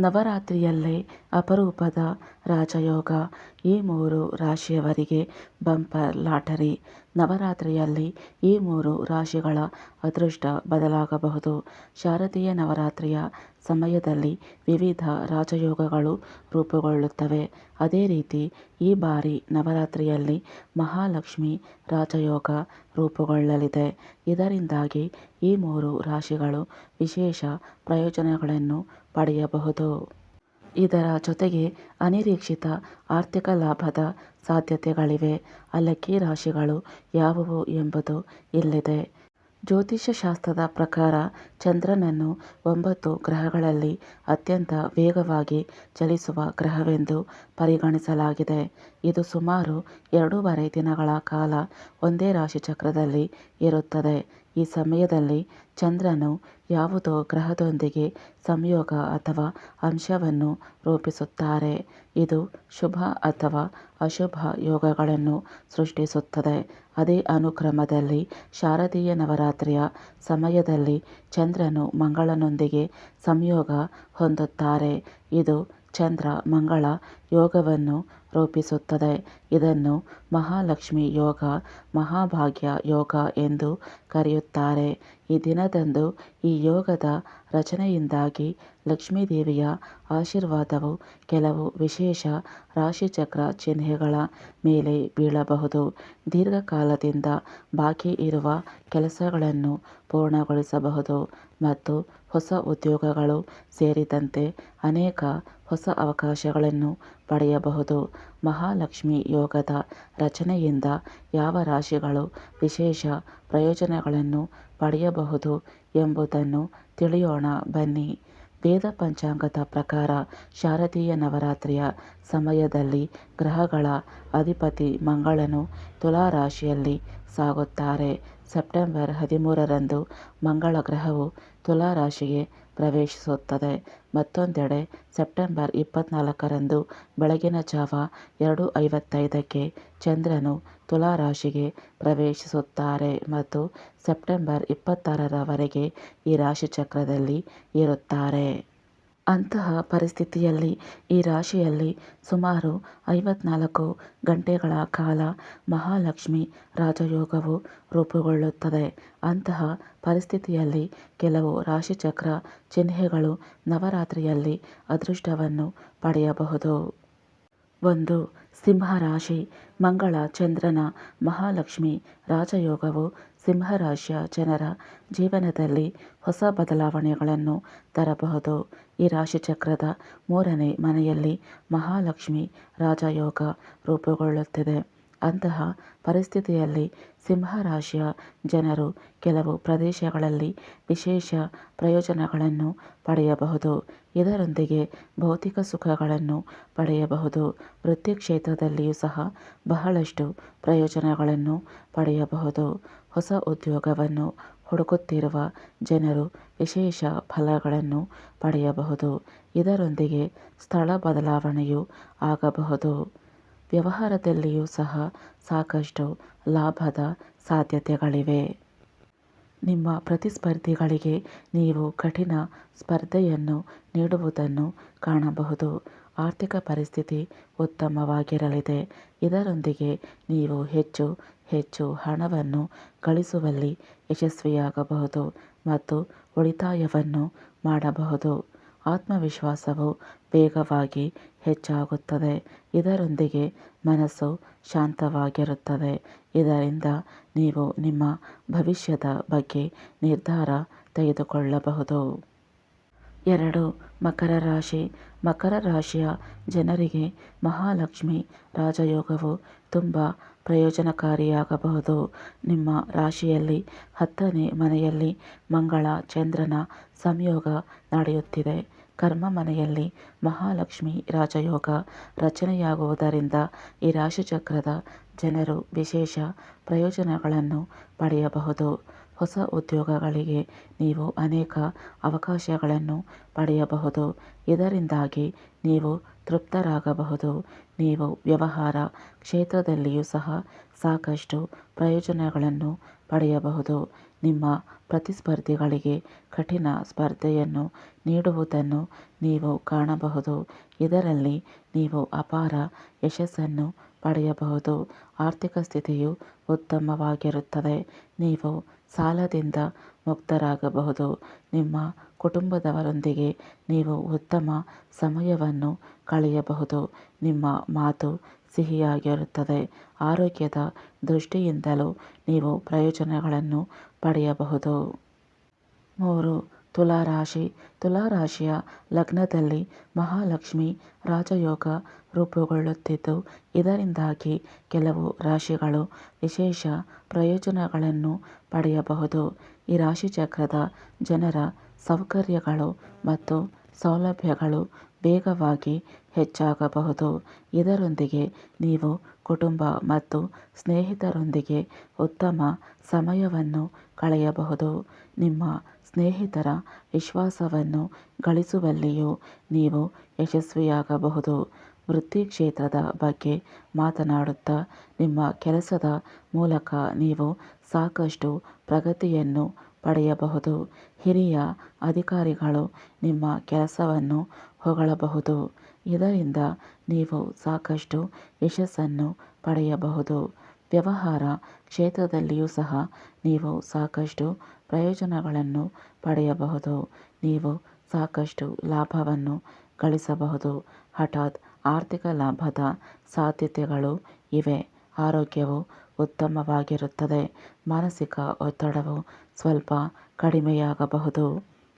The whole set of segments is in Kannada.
ನವರಾತ್ರಿಯಲ್ಲೇ ಅಪರೂಪದ ರಾಜಯೋಗ ಈ ಮೂರು ರಾಶಿಯವರಿಗೆ ಬಂಪರ್ ಲಾಟರಿ. ನವರಾತ್ರಿಯಲ್ಲಿ ಈ ಮೂರು ರಾಶಿಗಳ ಅದೃಷ್ಟ ಬದಲಾಗಬಹುದು. ಶಾರದೀಯ ನವರಾತ್ರಿಯ ಸಮಯದಲ್ಲಿ ವಿವಿಧ ರಾಜಯೋಗಗಳು ರೂಪುಗೊಳ್ಳುತ್ತವೆ. ಅದೇ ರೀತಿ ಈ ಬಾರಿ ನವರಾತ್ರಿಯಲ್ಲಿ ಮಹಾಲಕ್ಷ್ಮಿ ರಾಜಯೋಗ ರೂಪುಗೊಳ್ಳಲಿದೆ. ಇದರಿಂದಾಗಿ ಈ ಮೂರು ರಾಶಿಗಳು ವಿಶೇಷ ಪ್ರಯೋಜನಗಳನ್ನು ಪಡೆಯಬಹುದು. ಇದರ ಜೊತೆಗೆ ಅನಿರೀಕ್ಷಿತ ಆರ್ಥಿಕ ಲಾಭದ ಸಾಧ್ಯತೆಗಳಿವೆ. ಅಲ್ಲಕ್ಕಿ ರಾಶಿಗಳು ಯಾವುವು ಎಂಬುದು ಇಲ್ಲಿದೆ. ಜ್ಯೋತಿಷ್ಯ ಶಾಸ್ತ್ರದ ಪ್ರಕಾರ ಚಂದ್ರನನ್ನು ಒಂಬತ್ತು ಗ್ರಹಗಳಲ್ಲಿ ಅತ್ಯಂತ ವೇಗವಾಗಿ ಚಲಿಸುವ ಗ್ರಹವೆಂದು ಪರಿಗಣಿಸಲಾಗಿದೆ. ಇದು ಸುಮಾರು ಎರಡೂವರೆ ದಿನಗಳ ಕಾಲ ಒಂದೇ ರಾಶಿ ಚಕ್ರದಲ್ಲಿ ಇರುತ್ತದೆ. ಈ ಸಮಯದಲ್ಲಿ ಚಂದ್ರನು ಯಾವುದೋ ಗ್ರಹದೊಂದಿಗೆ ಸಂಯೋಗ ಅಥವಾ ಅಂಶವನ್ನು ರೂಪಿಸುತ್ತಾರೆ. ಇದು ಶುಭ ಅಥವಾ ಅಶುಭ ಯೋಗಗಳನ್ನು ಸೃಷ್ಟಿಸುತ್ತದೆ. ಅದೇ ಅನುಕ್ರಮದಲ್ಲಿ ಶಾರದೀಯ ನವರಾತ್ರಿಯ ಸಮಯದಲ್ಲಿ ಚಂದ್ರನು ಮಂಗಳನೊಂದಿಗೆ ಸಂಯೋಗ ಹೊಂದುತ್ತಾರೆ. ಇದು ಚಂದ್ರ ಮಂಗಳ ಯೋಗವನ್ನು ರೂಪಿಸುತ್ತದೆ. ಇದನ್ನು ಮಹಾಲಕ್ಷ್ಮಿ ಯೋಗ, ಮಹಾಭಾಗ್ಯ ಯೋಗ ಎಂದು ಕರೆಯುತ್ತಾರೆ. ಈ ದಿನದಂದು ಈ ಯೋಗದ ರಚನೆಯಿಂದಾಗಿ ಲಕ್ಷ್ಮೀದೇವಿಯ ಆಶೀರ್ವಾದವು ಕೆಲವು ವಿಶೇಷ ರಾಶಿಚಕ್ರ ಚಿಹ್ನೆಗಳ ಮೇಲೆ ಬೀಳಬಹುದು. ದೀರ್ಘಕಾಲದಿಂದ ಬಾಕಿ ಇರುವ ಕೆಲಸಗಳನ್ನು ಪೂರ್ಣಗೊಳಿಸಬಹುದು ಮತ್ತು ಹೊಸ ಉದ್ಯೋಗಗಳು ಸೇರಿದಂತೆ ಅನೇಕ ಹೊಸ ಅವಕಾಶಗಳನ್ನು ಪಡೆಯಬಹುದು. ಮಹಾಲಕ್ಷ್ಮಿ ಯೋಗದ ರಚನೆಯಿಂದ ಯಾವ ರಾಶಿಗಳು ವಿಶೇಷ ಪ್ರಯೋಜನಗಳನ್ನು ಪಡೆಯಬಹುದು ಎಂಬುದನ್ನು ತಿಳಿಯೋಣ ಬನ್ನಿ. ವೇದ ಪಂಚಾಂಗದ ಪ್ರಕಾರ ಶಾರದೀಯ ನವರಾತ್ರಿಯ ಸಮಯದಲ್ಲಿ ಗ್ರಹಗಳ ಅಧಿಪತಿ ಮಂಗಳನು ತುಲಾ ರಾಶಿಯಲ್ಲಿ ಸಾಗುತ್ತಾರೆ. ಸೆಪ್ಟೆಂಬರ್ ಹದಿಮೂರರಂದು ಮಂಗಳ ಗ್ರಹವು ತುಲಾ ರಾಶಿಗೆ ಪ್ರವೇಶಿಸುತ್ತದೆ. ಮತ್ತೊಂದೆಡೆ, ಸೆಪ್ಟೆಂಬರ್ ಇಪ್ಪತ್ನಾಲ್ಕರಂದು ಬೆಳಗಿನ ಜಾವ ಎರಡು ಐವತ್ತೈದಕ್ಕೆ ಚಂದ್ರನು ತುಲಾ ರಾಶಿಗೆ ಪ್ರವೇಶಿಸುತ್ತಾರೆ ಮತ್ತು ಸೆಪ್ಟೆಂಬರ್ ಇಪ್ಪತ್ತಾರರವರೆಗೆ ಈ ರಾಶಿಚಕ್ರದಲ್ಲಿ ಇರುತ್ತಾರೆ ಅಂತಹ ಪರಿಸ್ಥಿತಿಯಲ್ಲಿ ಈ ರಾಶಿಯಲ್ಲಿ ಸುಮಾರು ಐವತ್ನಾಲ್ಕು ಗಂಟೆಗಳ ಕಾಲ ಮಹಾಲಕ್ಷ್ಮಿ ರಾಜಯೋಗವು ರೂಪುಗೊಳ್ಳುತ್ತದೆ. ಅಂತಹ ಪರಿಸ್ಥಿತಿಯಲ್ಲಿ ಕೆಲವು ರಾಶಿಚಕ್ರ ಚಿಹ್ನೆಗಳು ನವರಾತ್ರಿಯಲ್ಲಿ ಅದೃಷ್ಟವನ್ನು ಪಡೆಯಬಹುದು. ಒಂದು ಸಿಂಹ ರಾಶಿ ಮಂಗಳ ಚಂದ್ರನ ಮಹಾಲಕ್ಷ್ಮಿ ರಾಜಯೋಗವು ಸಿಂಹರಾಶಿಯ ಜನರ ಜೀವನದಲ್ಲಿ ಹೊಸ ಬದಲಾವಣೆಗಳನ್ನು ತರಬಹುದು. ಈ ರಾಶಿಚಕ್ರದ ಮೂರನೇ ಮನೆಯಲ್ಲಿ ಮಹಾಲಕ್ಷ್ಮಿ ರಾಜಯೋಗ ರೂಪುಗೊಳ್ಳುತ್ತಿದೆ. ಅಂತಹ ಪರಿಸ್ಥಿತಿಯಲ್ಲಿ ಸಿಂಹರಾಶಿಯ ಜನರು ಕೆಲವು ಪ್ರದೇಶಗಳಲ್ಲಿ ವಿಶೇಷ ಪ್ರಯೋಜನಗಳನ್ನು ಪಡೆಯಬಹುದು. ಇದರೊಂದಿಗೆ ಭೌತಿಕ ಸುಖಗಳನ್ನು ಪಡೆಯಬಹುದು. ವೃತ್ತಿ ಕ್ಷೇತ್ರದಲ್ಲಿಯೂ ಸಹ ಬಹಳಷ್ಟು ಪ್ರಯೋಜನಗಳನ್ನು ಪಡೆಯಬಹುದು. ಹೊಸ ಉದ್ಯೋಗವನ್ನು ಹುಡುಕುತ್ತಿರುವ ಜನರು ವಿಶೇಷ ಫಲಗಳನ್ನು ಪಡೆಯಬಹುದು. ಇದರೊಂದಿಗೆ ಸ್ಥಳ ಬದಲಾವಣೆಯು ಆಗಬಹುದು. ವ್ಯವಹಾರದಲ್ಲಿಯೂ ಸಹ ಸಾಕಷ್ಟು ಲಾಭದ ಸಾಧ್ಯತೆಗಳಿವೆ. ನಿಮ್ಮ ಪ್ರತಿಸ್ಪರ್ಧಿಗಳಿಗೆ ನೀವು ಕಠಿಣ ಸ್ಪರ್ಧೆಯನ್ನು ನೀಡುವುದನ್ನು ಕಾಣಬಹುದು. ಆರ್ಥಿಕ ಪರಿಸ್ಥಿತಿ ಉತ್ತಮವಾಗಿರಲಿದೆ. ಇದರೊಂದಿಗೆ ನೀವು ಹೆಚ್ಚು ಹೆಚ್ಚು ಹಣವನ್ನು ಗಳಿಸುವಲ್ಲಿ ಯಶಸ್ವಿಯಾಗಬಹುದು ಮತ್ತು ಉಳಿತಾಯವನ್ನು ಮಾಡಬಹುದು. ಆತ್ಮವಿಶ್ವಾಸವು ವೇಗವಾಗಿ ಹೆಚ್ಚಾಗುತ್ತದೆ. ಇದರೊಂದಿಗೆ ಮನಸ್ಸು ಶಾಂತವಾಗಿರುತ್ತದೆ. ಇದರಿಂದ ನೀವು ನಿಮ್ಮ ಭವಿಷ್ಯದ ಬಗ್ಗೆ ನಿರ್ಧಾರ ತೆಗೆದುಕೊಳ್ಳಬಹುದು. ಎರಡು, ಮಕರ ರಾಶಿ. ಮಕರ ರಾಶಿಯ ಜನರಿಗೆ ಮಹಾಲಕ್ಷ್ಮಿ ರಾಜಯೋಗವು ತುಂಬ ಪ್ರಯೋಜನಕಾರಿಯಾಗಬಹುದು. ನಿಮ್ಮ ರಾಶಿಯಲ್ಲಿ ಹತ್ತನೇ ಮನೆಯಲ್ಲಿ ಮಂಗಳ, ಚಂದ್ರನ ಸಂಯೋಗ ನಡೆಯುತ್ತಿದೆ. ಕರ್ಮ ಮನೆಯಲ್ಲಿ ಮಹಾಲಕ್ಷ್ಮಿ ರಾಜಯೋಗ ರಚನೆಯಾಗುವುದರಿಂದ ಈ ರಾಶಿಚಕ್ರದ ಜನರು ವಿಶೇಷ ಪ್ರಯೋಜನಗಳನ್ನು ಪಡೆಯಬಹುದು. ಹೊಸ ಉದ್ಯೋಗಗಳಿಗೆ ನೀವು ಅನೇಕ ಅವಕಾಶಗಳನ್ನು ಪಡೆಯಬಹುದು. ಇದರಿಂದಾಗಿ ನೀವು ತೃಪ್ತರಾಗಬಹುದು. ನೀವು ವ್ಯವಹಾರ ಕ್ಷೇತ್ರದಲ್ಲಿಯೂ ಸಹ ಸಾಕಷ್ಟು ಪ್ರಯೋಜನಗಳನ್ನು ಪಡೆಯಬಹುದು. ನಿಮ್ಮ ಪ್ರತಿಸ್ಪರ್ಧಿಗಳಿಗೆ ಕಠಿಣ ಸ್ಪರ್ಧೆಯನ್ನು ನೀಡುವುದನ್ನು ನೀವು ಕಾಣಬಹುದು. ಇದರಲ್ಲಿ ನೀವು ಅಪಾರ ಯಶಸ್ಸನ್ನು ಪಡೆಯಬಹುದು. ಆರ್ಥಿಕ ಸ್ಥಿತಿಯು ಉತ್ತಮವಾಗಿರುತ್ತದೆ. ನೀವು ಸಾಲದಿಂದ ಮುಕ್ತರಾಗಬಹುದು. ನಿಮ್ಮ ಕುಟುಂಬದವರೊಂದಿಗೆ ನೀವು ಉತ್ತಮ ಸಮಯವನ್ನು ಕಳೆಯಬಹುದು. ನಿಮ್ಮ ಮಾತು ಸಿಹಿಯಾಗಿರುತ್ತದೆ. ಆರೋಗ್ಯದ ದೃಷ್ಟಿಯಿಂದಲೂ ನೀವು ಪ್ರಯೋಜನಗಳನ್ನು ಪಡೆಯಬಹುದು. ಮೂರು ತುಲಾರಾಶಿ. ತುಲಾರಾಶಿಯ ಲಗ್ನದಲ್ಲಿ ಮಹಾಲಕ್ಷ್ಮಿ ರಾಜಯೋಗ ರೂಪುಗೊಳ್ಳುತ್ತಿದ್ದು, ಇದರಿಂದಾಗಿ ಕೆಲವು ರಾಶಿಗಳು ವಿಶೇಷ ಪ್ರಯೋಜನಗಳನ್ನು ಪಡೆಯಬಹುದು. ಈ ರಾಶಿಚಕ್ರದ ಜನರ ಸೌಕರ್ಯಗಳು ಮತ್ತು ಸೌಲಭ್ಯಗಳು ವೇಗವಾಗಿ ಹೆಚ್ಚಾಗಬಹುದು. ಇದರೊಂದಿಗೆ ನೀವು ಕುಟುಂಬ ಮತ್ತು ಸ್ನೇಹಿತರೊಂದಿಗೆ ಉತ್ತಮ ಸಮಯವನ್ನು ಕಳೆಯಬಹುದು. ನಿಮ್ಮ ಸ್ನೇಹಿತರ ವಿಶ್ವಾಸವನ್ನು ಗಳಿಸುವಲ್ಲಿಯೂ ನೀವು ಯಶಸ್ವಿಯಾಗಬಹುದು. ವೃತ್ತಿ ಕ್ಷೇತ್ರದ ಬಗ್ಗೆ ಮಾತನಾಡುತ್ತಾ ನಿಮ್ಮ ಕೆಲಸದ ಮೂಲಕ ನೀವು ಸಾಕಷ್ಟು ಪ್ರಗತಿಯನ್ನು ಪಡೆಯಬಹುದು. ಹಿರಿಯ ಅಧಿಕಾರಿಗಳು ನಿಮ್ಮ ಕೆಲಸವನ್ನು ಹೊಗಳಬಹುದು. ಇದರಿಂದ ನೀವು ಸಾಕಷ್ಟು ಯಶಸ್ಸನ್ನು ಪಡೆಯಬಹುದು. ವ್ಯವಹಾರ ಕ್ಷೇತ್ರದಲ್ಲಿಯೂ ಸಹ ನೀವು ಸಾಕಷ್ಟು ಪ್ರಯೋಜನಗಳನ್ನು ಪಡೆಯಬಹುದು. ನೀವು ಸಾಕಷ್ಟು ಲಾಭವನ್ನು ಗಳಿಸಬಹುದು. ಹಠಾತ್ ಆರ್ಥಿಕ ಲಾಭದ ಸಾಧ್ಯತೆಗಳು ಇವೆ. ಆರೋಗ್ಯವು ಉತ್ತಮವಾಗಿರುತ್ತದೆ. ಮಾನಸಿಕ ಒತ್ತಡವು ಸ್ವಲ್ಪ ಕಡಿಮೆಯಾಗಬಹುದು.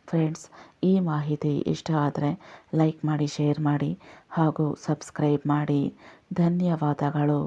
ಫ್ರೆಂಡ್ಸ್, ಈ ಮಾಹಿತಿ ಇಷ್ಟ ಆದರೆ ಲೈಕ್ ಮಾಡಿ, ಶೇರ್ ಮಾಡಿ ಹಾಗೂ ಸಬ್ಸ್ಕ್ರೈಬ್ ಮಾಡಿ. ಧನ್ಯವಾದಗಳು.